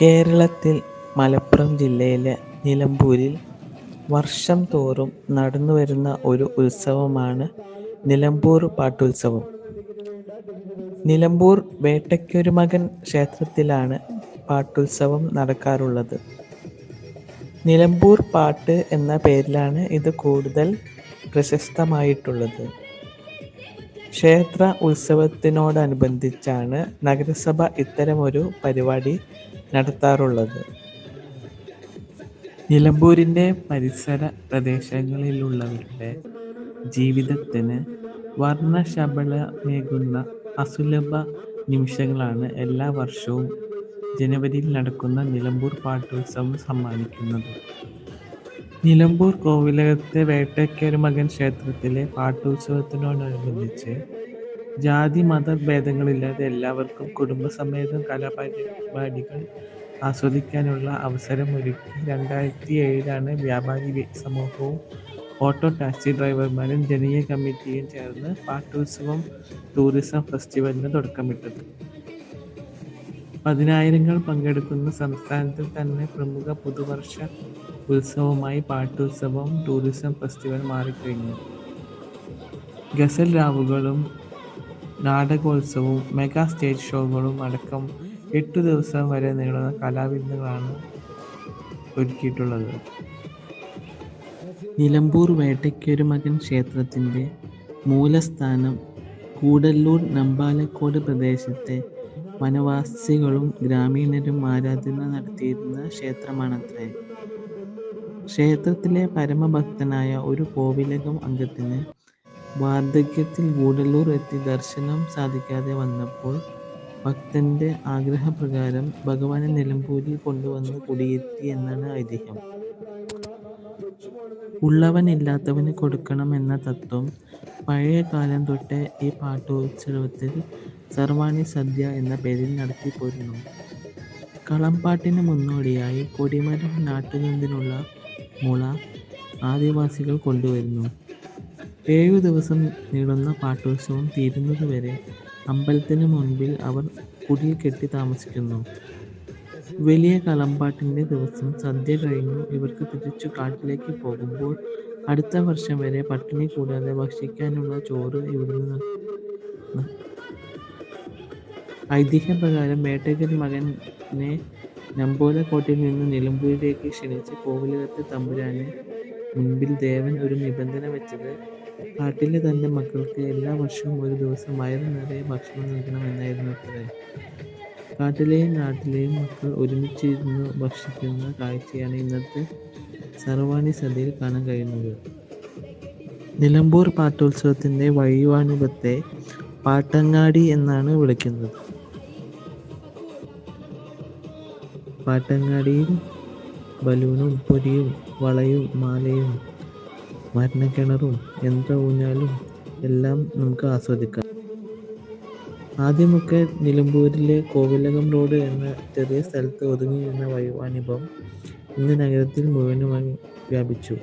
കേരളത്തിൽ മലപ്പുറം ജില്ലയിലെ നിലമ്പൂരിൽ വർഷം തോറും നടന്നു വരുന്ന ഒരു ഉത്സവമാണ് നിലമ്പൂർ പാട്ടുത്സവം. നിലമ്പൂർ വേട്ടയ്ക്കൊരുമകൻ ക്ഷേത്രത്തിലാണ് പാട്ടുത്സവം നടക്കാറുള്ളത്. നിലമ്പൂർ പാട്ട് എന്ന പേരിലാണ് ഇത് കൂടുതൽ പ്രശസ്തമായിട്ടുള്ളത്. ക്ഷേത്ര ഉത്സവത്തിനോടനുബന്ധിച്ചാണ് നഗരസഭ ഇത്തരമൊരു പരിപാടി നടത്താറുള്ളത്. നിലമ്പൂരിന്റെ പരിസര പ്രദേശങ്ങളിലുള്ളവരുടെ ജീവിതത്തിന് വർണശബളമേകുന്ന അസുലഭ നിമിഷങ്ങളാണ് എല്ലാ വർഷവും ജനുവരിയിൽ നടക്കുന്ന നിലമ്പൂർ പാട്ടോത്സവം സമ്മാനിക്കുന്നത്. നിലമ്പൂർ കോവിലകത്തെ വേട്ടയ്ക്കൊരുമകൻ ക്ഷേത്രത്തിലെ പാട്ടുത്സവത്തോടനുബന്ധിച്ച് ജാതി-മത ഭേദങ്ങളില്ലാതെ എല്ലാവർക്കും കുടുംബസമേതം കലാപരിപാടികൾ ആസ്വദിക്കാനുള്ള അവസരമൊരുക്കി രണ്ടായിരത്തിയേഴിലാണ് വ്യാപാരി സമൂഹവും ഓട്ടോ ടാക്സി ഡ്രൈവർമാരും ജനകീയ കമ്മിറ്റിയും ചേർന്ന് പാട്ടോത്സവം ടൂറിസം ഫെസ്റ്റിവലിന് തുടക്കമിട്ടത്. പതിനായിരങ്ങൾ പങ്കെടുക്കുന്ന സംസ്ഥാനത്തെ തന്നെ പ്രമുഖ പുതുവർഷ ഉത്സവമായി പാട്ടുത്സവം ടൂറിസം ഫെസ്റ്റിവൽ മാറിക്കഴിഞ്ഞു. ഗസൽ രാവുകളും നാടകോത്സവവും മെഗാ സ്റ്റേജ് ഷോകളും അടക്കം എട്ടു ദിവസം വരെ നീളുന്ന കലാവിരുന്നുകളാണ് ഒരുക്കിയിട്ടുള്ളത്. നിലമ്പൂർ വേട്ടയ്ക്കൊരുമകൻ ക്ഷേത്രത്തിന്റെ മൂലസ്ഥാനം കൂടല്ലൂർ നമ്പാലക്കോട് പ്രദേശത്തെ വനവാസികളും ഗ്രാമീണരും ആരാധന നടത്തിയിരുന്ന ക്ഷേത്രമാണത്രേ. ക്ഷേത്രത്തിലെ പരമഭക്തനായ ഒരു കോവിലകം അംഗത്തിന് വാർദ്ധക്യത്തിൽ ഗൂഡല്ലൂർ എത്തി ദർശനം സാധിക്കാതെ വന്നപ്പോൾ ഭക്തന്റെ ആഗ്രഹപ്രകാരം ഭഗവാനെ നിലമ്പൂരിൽ കൊണ്ടുവന്ന് കുടിയിരുത്തി എന്നാണ് ഐതിഹ്യം. ഉള്ളവൻ ഇല്ലാത്തവന് കൊടുക്കണം എന്ന തത്വം പഴയ കാലം തൊട്ടേ ഈ പാട്ടോത്സവത്തിൽ സർവാണി സദ്യ എന്ന പേരിൽ നടത്തി പോരുന്നു കളംപാട്ടിന് മുന്നോടിയായി കൊടിമരം നാട്ടുന്നതിനുള്ള മുള ആദിവാസികൾ കൊണ്ടുവരുന്നു. ഏഴു ദിവസം നീളുന്ന പാട്ടോത്സവം തീരുന്നതുവരെ അമ്പലത്തിന് മുൻപിൽ അവർ കുടിൽ കെട്ടി താമസിക്കുന്നു. വലിയ കളമ്പാട്ടിന്റെ ദിവസം സദ്യ കഴിഞ്ഞു ഇവർക്ക് തിരിച്ചു കാട്ടിലേക്ക് പോകുമ്പോൾ അടുത്ത വർഷം വരെ പട്ടിണി കൂടാതെ ഭക്ഷിക്കാനുള്ള ചോറ് ഇവിടുന്ന് ഐതിഹ്യപ്രകാരം വേട്ടയ്ക്കൊരുമകനെ നമ്പോലക്കോട്ടയിൽ നിന്ന് നിലമ്പൂരിലേക്ക് ക്ഷണിച്ച് കോവിലകത്ത് തമ്പുരാന് മുൻപിൽ ദേവൻ ഒരു നിബന്ധന വെച്ചത് കാട്ടിലെ തന്റെ മക്കൾക്ക് എല്ലാ വർഷവും ഒരു ദിവസം വയറു നിറയെ ഭക്ഷണം നൽകണം എന്നായിരുന്നത്രേ. കാട്ടിലെയും നാട്ടിലെയും മക്കൾ ഒരുമിച്ചിരുന്ന് ഭക്ഷിക്കുന്ന കാഴ്ചയാണ് ഇന്നത്തെ സർവാണി സദ്യയിൽ കാണാൻ കഴിയുന്നത്. നിലമ്പൂർ പാട്ടോത്സവത്തിന്റെ വഴിവാണിപത്തെ പാട്ടങ്ങാടി എന്നാണ് വിളിക്കുന്നത്. പാട്ടങ്ങാടിയിൽ ബലൂണും പൊരിയും വളയും മാലയും മരണക്കിണറും യന്ത്ര ഊഞ്ഞാലും എല്ലാം നമുക്ക് ആസ്വദിക്കാം. ആദ്യമൊക്കെ നിലമ്പൂരിലെ കോവിലകം റോഡ് എന്ന ചെറിയ സ്ഥലത്ത് ഒതുങ്ങി നിന്ന വയു അനുഭവം ഇന്ന് നഗരത്തിൽ മുഴുവനുമായി വ്യാപിച്ചു.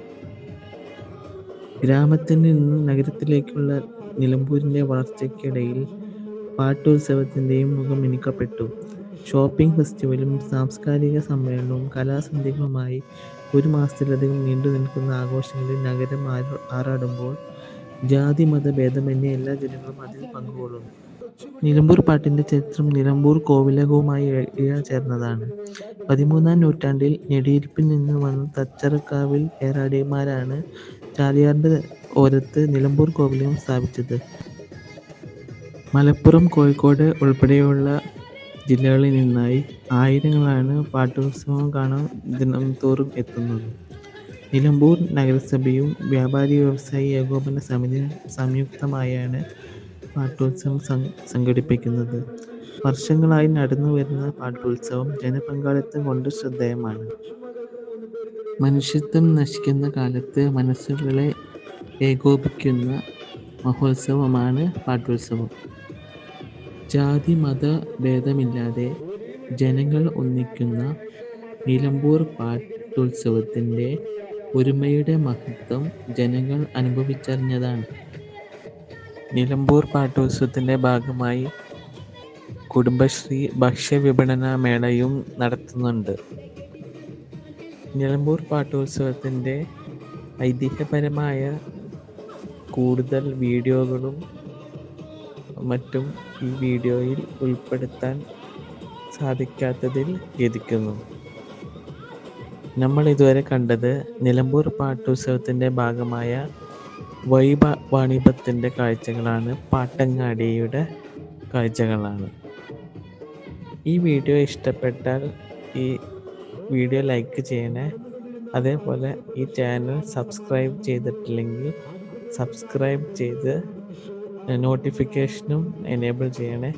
ഗ്രാമത്തിൽ നിന്ന് നഗരത്തിലേക്കുള്ള നിലമ്പൂരിന്റെ വളർച്ചയ്ക്കിടയിൽ പാട്ടുത്സവത്തിന്റെയും മുഖം മിനുക്കപ്പെട്ടു. ഷോപ്പിങ് ഫെസ്റ്റിവലും സാംസ്കാരിക സമ്മേളനവും കലാസന്ധ്യകളുമായി ഒരു മാസത്തിലധികം നീണ്ടു നിൽക്കുന്ന ആഘോഷങ്ങളിൽ നഗരം ആറാടുമ്പോൾ ജാതി-മത ഭേദമന്യേ എല്ലാ ജനങ്ങളും അതിൽ പങ്കുകൊള്ളുന്നു. നിലമ്പൂർ പാട്ടിന്റെ ചരിത്രം നിലമ്പൂർ കോവിലകവുമായി ഇഴചേർന്നതാണ്. പതിമൂന്നാം നൂറ്റാണ്ടിൽ ഞെടിയിരിപ്പിൽ നിന്ന് വന്ന തച്ചറക്കാവിൽ ഏറാടിമാരാണ് ചാലിയാറിന്റെ ഓരത്ത് നിലമ്പൂർ കോവിലകം സ്ഥാപിച്ചത്. മലപ്പുറം കോഴിക്കോട് ഉൾപ്പെടെയുള്ള ജില്ലകളിൽ നിന്നായി ആയിരങ്ങളാണ് പാട്ടോത്സവം കാണാൻ ദിനംതോറും എത്തുന്നത്. നിലമ്പൂർ നഗരസഭയും വ്യാപാരി വ്യവസായി ഏകോപന സമിതിയും സംയുക്തമായാണ് പാട്ടോത്സവം സംഘടിപ്പിക്കുന്നത്. വർഷങ്ങളായി നടന്നു വരുന്ന പാട്ടോത്സവം ജനപങ്കാളിത്തം കൊണ്ട് ശ്രദ്ധേയമാണ്. മനുഷ്യത്വം നശിക്കുന്ന കാലത്ത് മനസ്സുകളെ ഏകോപിക്കുന്ന മഹോത്സവമാണ് പാട്ടുത്സവം. ജാതി-മത ഭേദമില്ലാതെ ജനങ്ങൾ ഒന്നിക്കുന്ന നിലമ്പൂർ പാട്ടുത്സവത്തിന്റെ ഒരുമയുടെ മഹത്വം ജനങ്ങൾ അനുഭവിച്ചറിഞ്ഞതാണ്. നിലമ്പൂർ പാട്ടോത്സവത്തിന്റെ ഭാഗമായി കുടുംബശ്രീ ഭക്ഷ്യ വിപണന മേളയും നടത്തുന്നുണ്ട് നിലമ്പൂർ പാട്ടോത്സവത്തിന്റെ ഐതിഹ്യപരമായ കൂടുതൽ വീഡിയോകളും മറ്റും ഈ വീഡിയോയിൽ ഉൾപ്പെടുത്താൻ സാധിക്കാത്തതിൽ ഖേദിക്കുന്നു. നമ്മൾ ഇതുവരെ കണ്ടത് നിലമ്പൂർ പാട്ടുത്സവത്തിന്റെ ഭാഗമായ വൈബ വാണിഭത്തിന്റെ കാഴ്ചകളാണ് പാട്ടങ്ങാടിയുടെ കാഴ്ചകളാണ്. ഈ വീഡിയോ ഇഷ്ടപ്പെട്ടാൽ ഈ വീഡിയോ ലൈക്ക് ചെയ്യണേ. അതേപോലെ ഈ ചാനൽ സബ്സ്ക്രൈബ് ചെയ്തിട്ടില്ലെങ്കിൽ സബ്സ്ക്രൈബ് ചെയ്ത് നോട്ടിഫിക്കേഷനും എനേബിൾ ചെയ്യണേ.